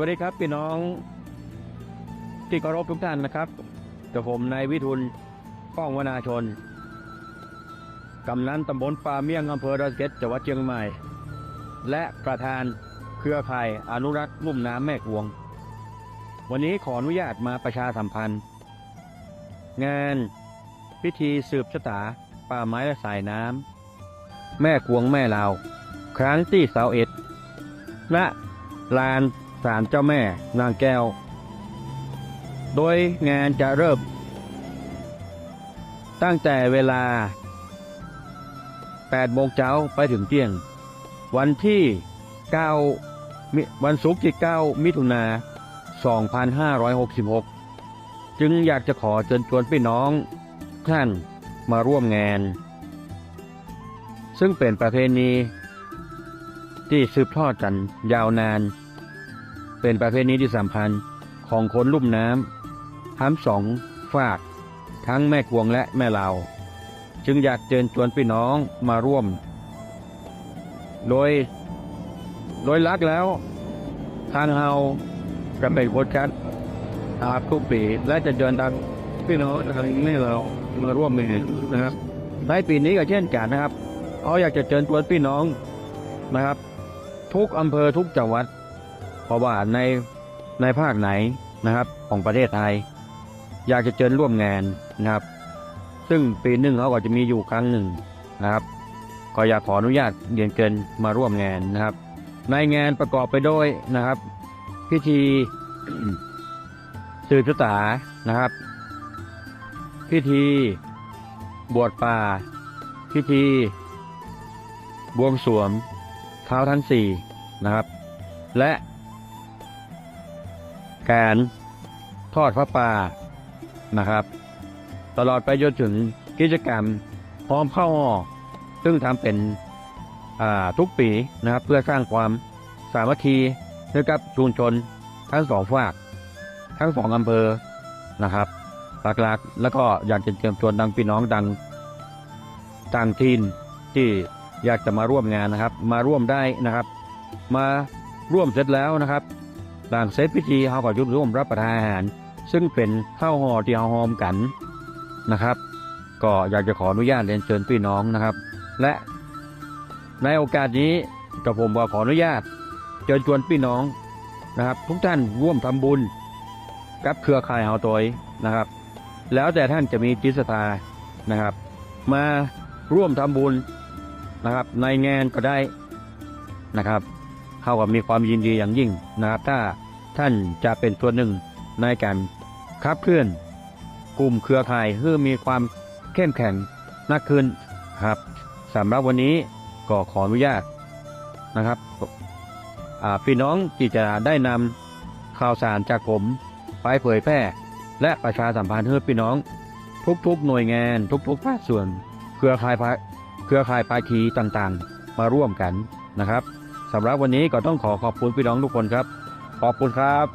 วัสดีครับพี่น้องที่เคารพทุกท่านนะครับกับผมนายวิทูลป้องวนาชน กำนันตำบลป่าเมี่ยงอำเภอดอยสะเก็ดจังหวัดเชียงใหม่ และประธานเครือข่ายอนุรักษ์ลุ่มน้ำแม่กวง วันนี้ขออนุญาตมาประชาสัมพันธ์ งานพิธีสืบชะตาป่าไม้และสายน้ำแม่กวงแม่ลาว ครั้งที่สาวเอ็ดณลาน ศาลเจ้าแม่นางแก้ว โดยงานจะเริ่ม ตั้งแต่เวลา8โมงเช้าไปถึงเที่ยง วันที่9มิวันศุกร์ที่ 9 มิถุนา2566 จึงอยากจะขอเชิญชวนพี่น้องท่านมาร่วมงาน ซึ่งเป็นประเพณีที่สืบทอดกันยาวนาน เป็นประเพณีที่สำคัญของคนลุ่มน้ำทั้งสองฝาก ทั้งแม่กวงและแม่ลาว จึงอยากเชิญชวนพี่น้องมาร่วม โดย โดยหลักแล้ว ทางเฮาจะเป็นคนคัดอาบทุกปีและจะเดินทางพี่น้องทางนี้เรามาร่วมมือนะครับในปีนี้ก็เช่นกันนะครับเขาอยากจะเชิญชวนพี่น้องนะครับ ทุกอำเภอทุกจังหวัด เพราะว่าในในภาคไหนนะครับของประเทศไทย อยากจะเชิญร่วมงานนะครับ ซึ่งปีหนึ่งเขาก็จะมีอยู่ครั้งหนึ่งนะครับ ก็อยากขออนุญาตเรียนเกินมาร่วมงานนะครับ ในงานประกอบไปด้วยนะครับ พิธีสืบชะตานะครับ พิธีบวชป่า พิธี บวงสวงเท้าทั้งสี่นะครับ และ การทอดพระป่านะครับ ตลอดไปจนถึงกิจกรรมพร้อมเข้าห่อซึ่งทำเป็นทุกปีนะครับ เพื่อสร้างความสามัคคีให้กับชุมชนทั้งสองฝาก ทั้งสองอำเภอนะครับหลักๆแล้วก็อยากจะเชิญชวนดังพี่น้องดังต่างถิ่นที่อยากจะมาร่วมงานนะครับ มาร่วมได้นะครับ มาร่วมเสร็จแล้วนะครับ หลังเสร็จพิธีเขาก็ยุบร่วมรับประทานอาหาร ซึ่งเป็นข้าวห่อที่เราหอมกันนะครับ ก็อยากจะขออนุญาตเรียนเชิญพี่น้องนะครับ และในโอกาสนี้กับผมก็ขออนุญาตเชิญชวนพี่น้องนะครับ ทุกท่านร่วมทำบุญกับเครือข่ายเฮาตัวนะครับ แล้วแต่ท่านจะมีจิตศรัทธานะครับ มาร่วมทำบุญนะครับ ในงานก็ได้นะครับ เข้ากับมีความยินดีอย่างยิ่งนะครับถ้าท่านจะเป็นส่วนหนึ่งในการขับเคลื่อน กลุ่มเครือข่ายเพื่อมีความเข้มแข็งนักขึ้นครับสำหรับวันนี้ก็ขออนุญาตนะครับพี่น้องที่จะได้นำข่าวสารจากผมไปเผยแพร่และประชาสัมพันธ์ให้พี่น้อง ทุกๆ หน่วยงานทุกๆภาคส่วน เครือข่ายเครือข่ายภาคีต่างๆ มาร่วมกันนะครับ สำหรับวันนี้ก็ต้องขอขอบคุณพี่น้องทุกคนครับ ขอบคุณครับ